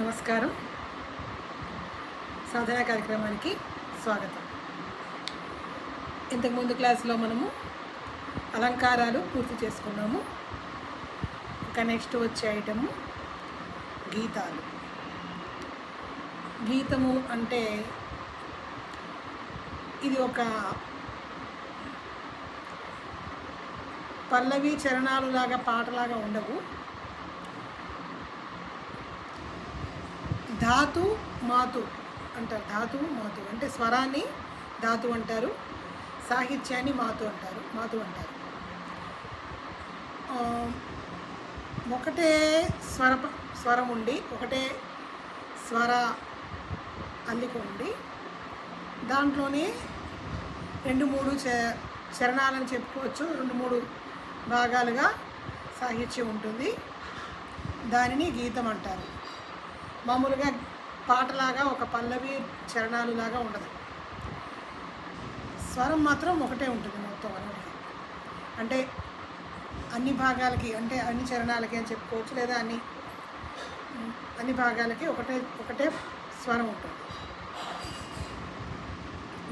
నమస్కారం. సాధన కార్యక్రమానికి స్వాగతం. ఇంతకుముందు క్లాస్లో మనము అలంకారాలు పూర్తి చేసుకున్నాము. ఇంకా నెక్స్ట్ వచ్చే ఐటము గీతాలు. గీతము అంటే ఇది ఒక పల్లవి చరణాలు లాగా పాటలాగా ఉండవు. ధాతు మాతు అంటారు. ధాతు మాతు అంటే స్వరాన్ని ధాతు అంటారు. సాహిత్యాన్ని మాతు అంటారు. మాతు అంటారు. ఒకటే స్వర స్వరం ఉండి ఒకటే స్వర అల్లిక ఉండి దాంట్లోనే రెండు మూడు చ చరణాలని చెప్పుకోవచ్చు. రెండు మూడు భాగాలుగా సాహిత్యం ఉంటుంది. దానిని గీతం అంటారు. మామూలుగా పాటలాగా ఒక పల్లవి చరణాలు లాగా ఉండదు. స్వరం మాత్రం ఒకటే ఉంటుంది మొత్తం అన్నిటికీ. అంటే అన్ని భాగాలకి అంటే అన్ని చరణాలకి అని చెప్పుకోవచ్చు లేదా అన్ని అన్ని భాగాలకి ఒకటే ఒకటే స్వరం ఉంటుంది.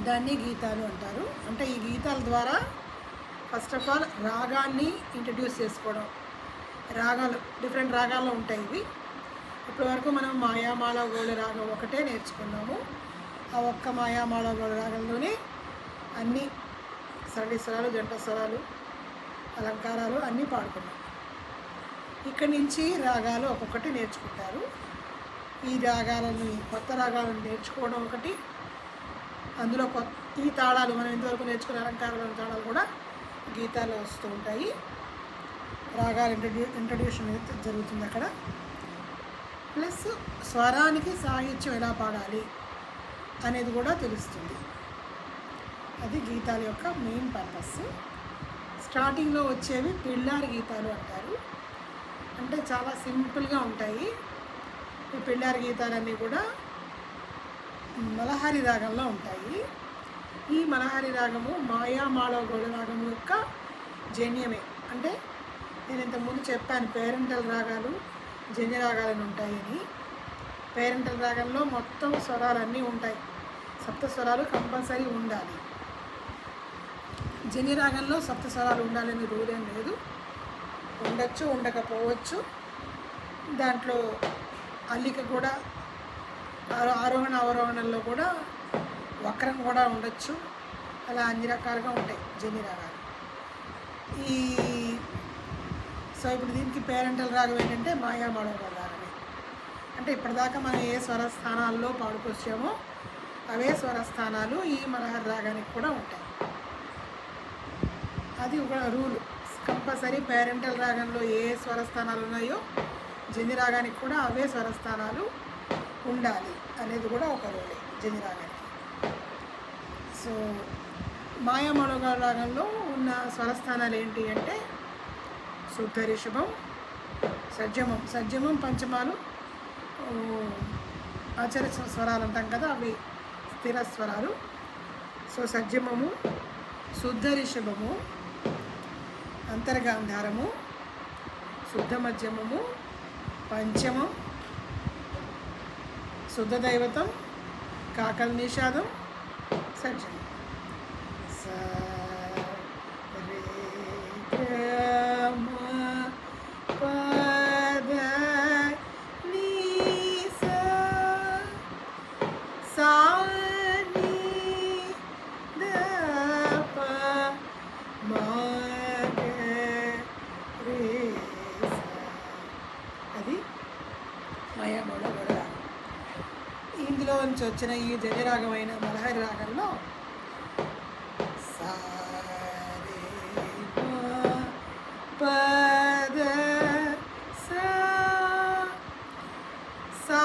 దాన్ని గీతాలు అంటారు. అంటే ఈ గీతాల ద్వారా ఫస్ట్ ఆఫ్ ఆల్ రాగాన్ని ఇంట్రడ్యూస్ చేసుకోవడం. రాగాలు డిఫరెంట్ రాగాల్లో ఉంటాయి ఇవి. ఇప్పటి వరకు మనం మాయామాల గోళ రాగం ఒకటే నేర్చుకున్నాము. ఆ ఒక్క మాయామాల గోళ రాగంలోనే అన్ని సరళి స్వరాలు జంట స్వరాలు అలంకారాలు అన్నీ పాడుకున్నాం. ఇక్కడి నుంచి రాగాలు ఒక్కొక్కటి నేర్చుకుంటారు. ఈ రాగాలను కొత్త రాగాలను నేర్చుకోవడం ఒకటి. అందులో కొత్త ఈ తాళాలు మనం ఇంతవరకు నేర్చుకున్న అలంకారాల తాళాలు కూడా గీతాలు వస్తూ ఉంటాయి. రాగాలు ఇంట్రడ్యూ ఇంట్రడ్యూషన్ జరుగుతుంది అక్కడ. ప్లస్ స్వరానికి సాహిత్యం ఎలా పాడాలి అనేది కూడా తెలుస్తుంది. అది గీతాల యొక్క మెయిన్ పర్పస్ స్టార్టింగ్లో వచ్చేవి పిల్లారి గీతాలు అంటారు. అంటే చాలా సింపుల్గా ఉంటాయి. ఈ పిల్లారి గీతాలన్నీ కూడా మలహారి రాగంలో ఉంటాయి. ఈ మలహారి రాగము మాయామాళవ రాగం రాగము యొక్క జన్యమే. అంటే నేను ఇంతకుముందు చెప్పాను పేరెంటల్ రాగాలు జంజరాగాలను ఉంటాయని. పేరెంటల్ రాగంలో మొత్తం స్వరాలన్నీ ఉంటాయి. సప్త స్వరాలు కంపల్సరీ ఉండాలి. జన్య రాగంలో సప్త స్వరాలు ఉండాలని రూల్ ఏం లేదు. ఉండొచ్చు ఉండకపోవచ్చు. దాంట్లో అల్లిక కూడా ఆరో ఆరోహణ అవరోహణల్లో కూడా వక్రం కూడా ఉండొచ్చు. అలా అన్ని రకాలుగా ఉంటాయి జన్య రాగాలు ఈ సో ఇప్పుడు దీనికి పేరెంటల్ రాగం ఏంటంటే మాయా రాగమే. అంటే ఇప్పటిదాకా మనం ఏ స్వరస్థానాల్లో పాడుకొచ్చామో అవే స్వరస్థానాలు ఈ మనహర్ రాగానికి కూడా ఉంటాయి. అది ఒక రూల్. కంపల్సరీ పేరెంటల్ రాగంలో ఏ స్వరస్థానాలు ఉన్నాయో జన్య రాగానికి కూడా అవే స్వరస్థానాలు ఉండాలి అనేది కూడా ఒక రూలే జన్య రాగానికి. సో మాయామణోగ రాగంలో ఉన్న స్వరస్థానాలు ఏంటి అంటే శుద్ధ రిషభం సజ్జమం సజ్జమం పంచమాలు. ఓ, స్వరాలు అంటాం కదా అవి స్థిర స్వరాలు. సో సజ్జమము శుద్ధ రిషభము అంతర్గాంధారము శుద్ధ మధ్యమము పంచమం శుద్ధ దైవతం కాకల్ నిషాదం సజ్జనం. అది. మాయామౌళ గొడవ ఇందులో నుంచి వచ్చిన ఈ జయరాగమైన మలహరి రాగంలో సా సా.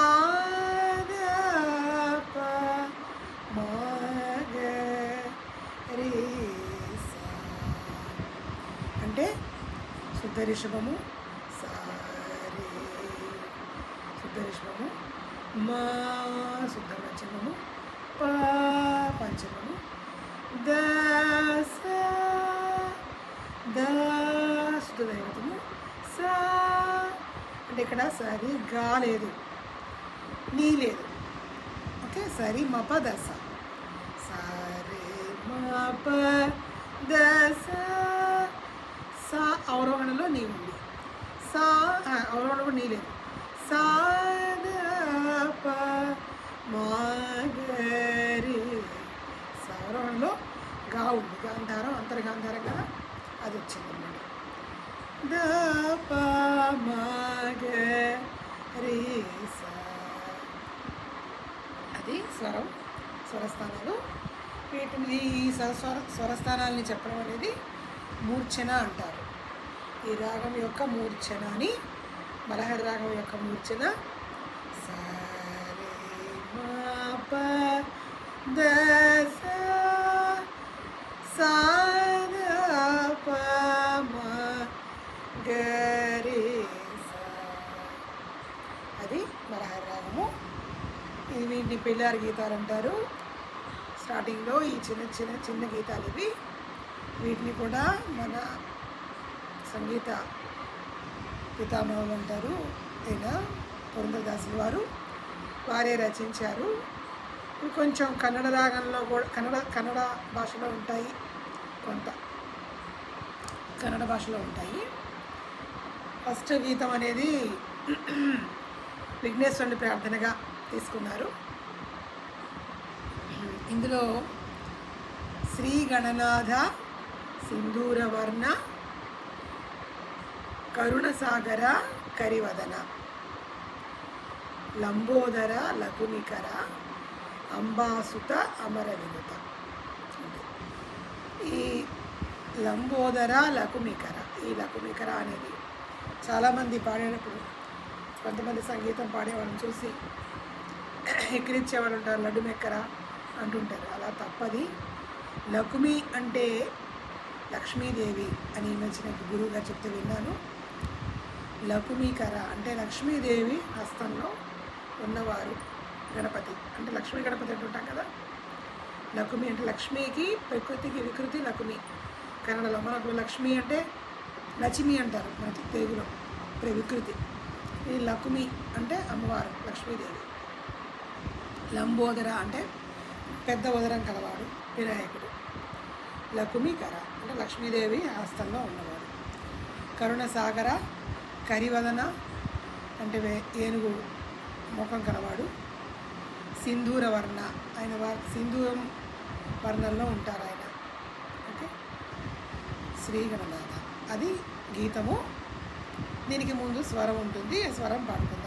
అంటే శుద్ధ రిషభము సా రే శుద్ధ రిషభము మా శుద్ధ పంచమము ప పంచమము ద ద శుద్ధ దైవతము సా అంటే ఇక్కడ సరిగా లేదు. నీ లేదు. ఓకే సరి మప దశ సరే మప దశ సా అవరోహణలో నీ ఉంది. సా ఆ, అవరోహణలో కూడా నీ లేదు. సా అది వచ్చిందన్నమాట ద అది స్వరం స్వరస్థానాలు. వీటిని ఈ స్వర స్వరస్థానాలని చెప్పడం అనేది మూర్ఛన అంటారు. ఈ రాగం యొక్క మూర్ఛన అని మలహరి రాగం యొక్క మూర్ఛన. సరే మా అది రాగము వీటిని పెళ్ళారి గీతాలు అంటారు. స్టార్టింగ్లో ఈ చిన్న చిన్న చిన్న గీతాలు ఇవి. వీటిని కూడా మన సంగీత పితామహులు అంటారు. అయిన పురంధరదాసులు వారు వారే రచించారు. కొంచెం కన్నడ రాగంలో కూడా కన్నడ కన్నడ భాషలో ఉంటాయి. కొంత కన్నడ భాషలో ఉంటాయి. ఫస్ట్ గీతం అనేది విఘ్నేశ్వరుని ప్రార్థనగా తీసుకున్నారు. ఇందులో శ్రీ గణనాథ సింధూరవర్ణ కరుణసాగర కరివదన లంబోదర లఘునికర అంబాసుత అమర వినుత ఈ లంబోదర లఘుమికర ఈ లఘుమికర అనేది చాలామంది పాడేటప్పుడు కొంతమంది సంగీతం పాడేవాళ్ళని చూసి ఎక్కిరించేవాళ్ళు ఉంటారు లడ్డు మెక్కర అంటుంటారు. అలా తప్పది. లకుమి అంటే లక్ష్మీదేవి అని మంచి నాకు గురువుగా చెప్తే విన్నాను. లకుమీకర అంటే లక్ష్మీదేవి హస్తంలో ఉన్నవారు గణపతి. అంటే లక్ష్మీ గణపతి అంటుంటాం కదా. లకుమి అంటే లక్ష్మికి ప్రకృతికి వికృతి లకుమి కన్నడలో మనకు లక్ష్మి అంటే లక్ష్మి అంటారు మన తెలుగులో. ప్ర- వికృతి. ఈ లక్ష్మి అంటే అమ్మవారు లక్ష్మీదేవి. లంబోదర అంటే పెద్ద ఉదరం కలవాడు వినాయకుడు. లక్ష్మీకర అంటే లక్ష్మీదేవి హస్తంలో ఉన్నవాడు. కరుణసాగర కరివదన అంటే వే- ఏనుగు ముఖం కలవాడు. సింధూర వర్ణ ఆయన సింధూరం వర్ణంలో ఉంటారు ఆయన. ఓకే? శ్రీగణనాథ. అది గీతము దీనికి ముందు స్వరం ఉంటుంది ఆ స్వరం పాడుకుందాం.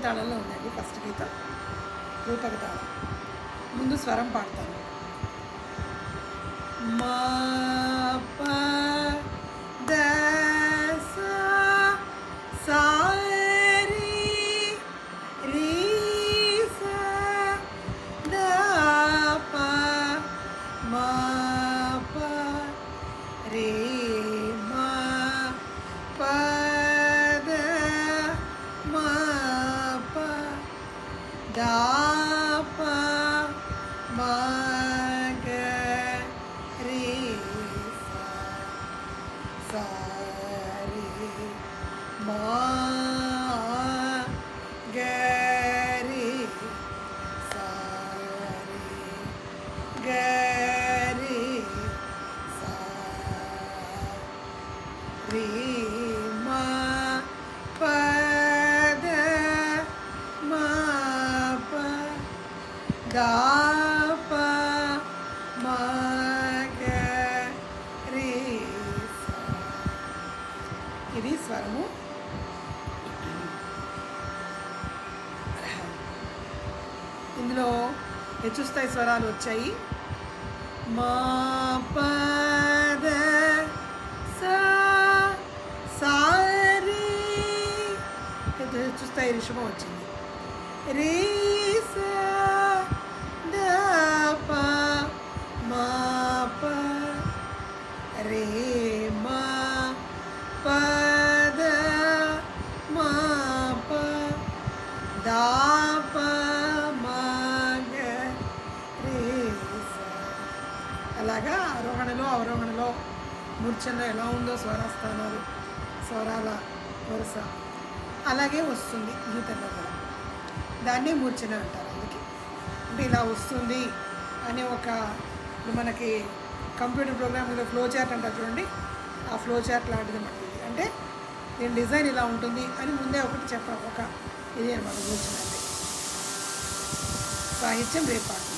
తాళంలో ఉందండి ఫస్ట్ గీతం. రూపక తాళం. ముందు స్వరం పాడతాను. మా ఇందులో హెచ్చుస్థాయి స్వరాలు వచ్చాయి. మా పద సా సారీ హెచ్చుస్థాయి రిషభం వచ్చింది. రే సా ఎలా ఉందో స్వరస్థానాలు స్వరాల వరుస. అలాగే వస్తుంది గీతల్లో కూడా దాన్ని మూర్ఛన అంటారు అందుకే. అంటే ఇలా వస్తుంది అనే ఒక ఇప్పుడు మనకి కంప్యూటర్ ప్రోగ్రామ్లో ఫ్లో చార్ట్ అంటారు చూడండి. ఆ ఫ్లో చార్ట్ లాంటిది మనకి. అంటే దీని డిజైన్ ఇలా ఉంటుంది అని ముందే ఒకటి చెప్ప ఒక ఇది అనమాట మూర్ఛన అంటే. సాహిత్యం రేపాటు